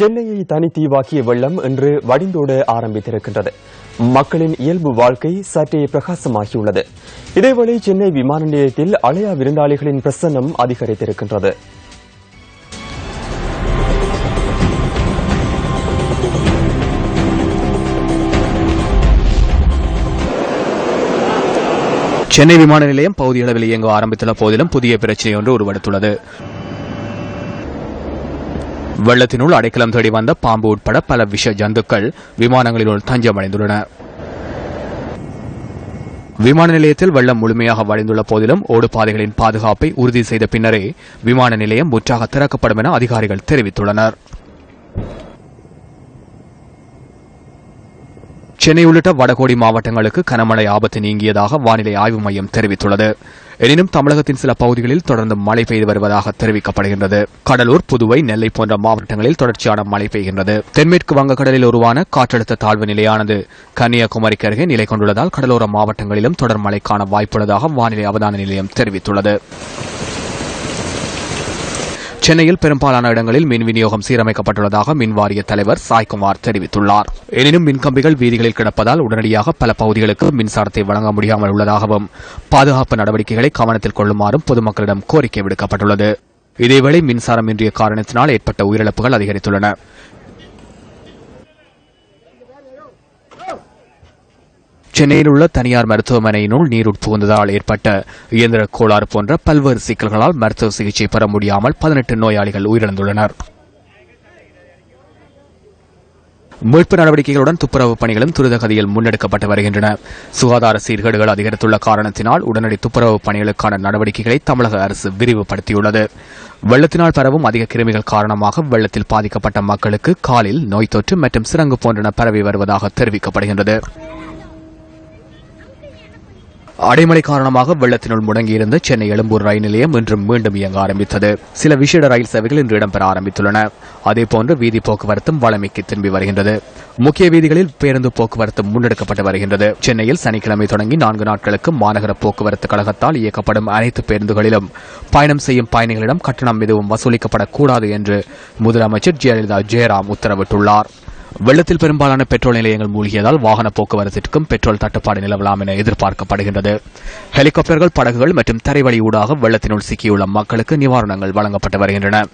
சென்னையை தனித்தீவாக்கிய வெள்ளம் இன்று வடிந்தோட ஆரம்பித்திருக்கின்றது. மக்களின் இயல்பு வாழ்க்கை சற்றே பிரகாசமாகியுள்ளது. இதேவேளை சென்னை விமான நிலையத்தில் அலையா விருந்தாளிகளின் பிரசன்னம் அதிகரித்திருக்கின்றது. சென்னை விமான நிலையம் பகுதியளவில் இயங்க ஆரம்பித்துள்ள போதிலும் புதிய பிரச்சனை ஒன்று உருவெடுத்துள்ளது. வெள்ளத்தினுள் அடைக்கலம் தேடி வந்த பாம்பு உட்பட பல விஷ ஜந்துக்கள் விமானங்களினுள் தஞ்சமடைந்துள்ளன. விமான நிலையத்தில் வெள்ளம் முழுமையாக வழிந்துள்ள போதிலும் ஓடுபாதைகளின் பாதுகாப்பை உறுதி செய்த பின்னரே விமான நிலையம் முற்றாக திறக்கப்படும் என அதிகாரிகள் தெரிவித்துள்ளனர். சென்னை உள்ளிட்ட வடகோடி மாவட்டங்களுக்கு கனமழை ஆபத்து நீங்கியதாக வானிலை ஆய்வு மையம் தெரிவித்துள்ளது. எனினும் தமிழகத்தின் சில பகுதிகளில் தொடர்ந்து மழை பெய்து வருவதாக தெரிவிக்கப்படுகின்றது. கடலூர் புதுவை நெல்லை போன்ற மாவட்டங்களில் தொடர்ச்சியான மழை பெய்கின்றது. தென்மேற்கு வங்கக்கடலில் உருவான காற்றழுத்த தாழ்வு நிலையானது கன்னியாகுமரிக்கு அருகே நிலை கொண்டுள்ளதால் கடலோர மாவட்டங்களிலும் தொடர் மழைக்கான வாய்ப்புள்ளதாக வானிலை அவதான நிலையம் தெரிவித்துள்ளது. சென்னையில் பெரும்பாலான இடங்களில் மின் விநியோகம் சீரமைக்கப்பட்டுள்ளதாக மின் வாரிய தலைவர் சாய்குமார் தெரிவித்துள்ளார். எனினும் மின்கம்பிகள் வீதிகளில் கிடப்பதால் உடனடியாக பல பகுதிகளுக்கு மின்சாரத்தை வழங்க முடியாமல் உள்ளதாகவும் பாதுகாப்பு நடவடிக்கைகளை கவனத்தில் கொள்ளுமாறும் பொதுமக்களிடம் கோரிக்கை விடுக்கப்பட்டுள்ளது. இதேவேளை மின்சாரம் இன்றிய காரணத்தினால் ஏற்பட்ட உயிரிழப்புகள் அதிகரித்துள்ளன. சென்னையில் உள்ள தனியார் மருத்துவமனையினுள் நீர் உட்புகுந்ததால் ஏற்பட்ட இயந்திர கோளாறு போன்ற பல்வேறு சிக்கல்களால் மருத்துவ சிகிச்சை பெற முடியாமல் பதினெட்டு நோயாளிகள் உயிரிழந்துள்ளனர். மீட்பு நடவடிக்கைகளுடன் துப்புரவு பணிகளும் துரித கதியில் முன்னெடுக்கப்பட்டு வருகின்றன. சுகாதார சீர்கேடுகள் அதிகரித்துள்ள காரணத்தினால் உடனடி துப்புரவு பணிகளுக்கான நடவடிக்கைகளை தமிழக அரசு விரிவுபடுத்தியுள்ளது. வெள்ளத்தினால் பரவும் அதிக கிருமிகள் காரணமாக வெள்ளத்தில் பாதிக்கப்பட்ட மக்களுக்கு காலில் நோய் தொற்று மற்றும் சிறங்கு போன்றன பரவி வருவதாக தெரிவிக்கப்படுகின்றது. அடைமழை காரணமாக வெள்ளத்தினுள் முடங்கியிருந்த சென்னை எழும்பூர் ரயில் நிலையம் இன்று மீண்டும் இயங்க ஆரம்பித்தது. சில விசேட ரயில் சேவைகள் இன்று இடம்பெற ஆரம்பித்துள்ளன. அதேபோன்று வீதி போக்குவரத்தும் வளமைக்கு திரும்பி வருகின்றது. முக்கிய வீதிகளில் பேருந்து போக்குவரத்து முன்னெடுக்கப்பட்டு வருகின்றது. சென்னையில் சனிக்கிழமை தொடங்கி நான்கு நாட்களுக்கு மாநகர போக்குவரத்து கழகத்தால் இயக்கப்படும் அனைத்து பேருந்துகளிலும் பயணம் செய்யும் பயணிகளிடம் கட்டணம் எதுவும் வசூலிக்கப்படக்கூடாது என்று முதலமைச்சர் ஜெயலலிதா ஜெயராம் உத்தரவிட்டுள்ளார். வெள்ளத்தில் பெரும்பாலான பெட்ரோல் நிலையங்கள் மூழ்கியதால் வாகன போக்குவரத்திற்கும் பெட்ரோல் தட்டுப்பாடு நிலவலாம் என எதிர்பார்க்கப்படுகின்றது. ஹெலிகாப்டர்கள் படகுகள் மற்றும் தரைவழி ஊடாக வெள்ளத்தினுள் சிக்கியுள்ள மக்களுக்கு நிவாரணங்கள் வழங்கப்பட்டு வருகின்றன.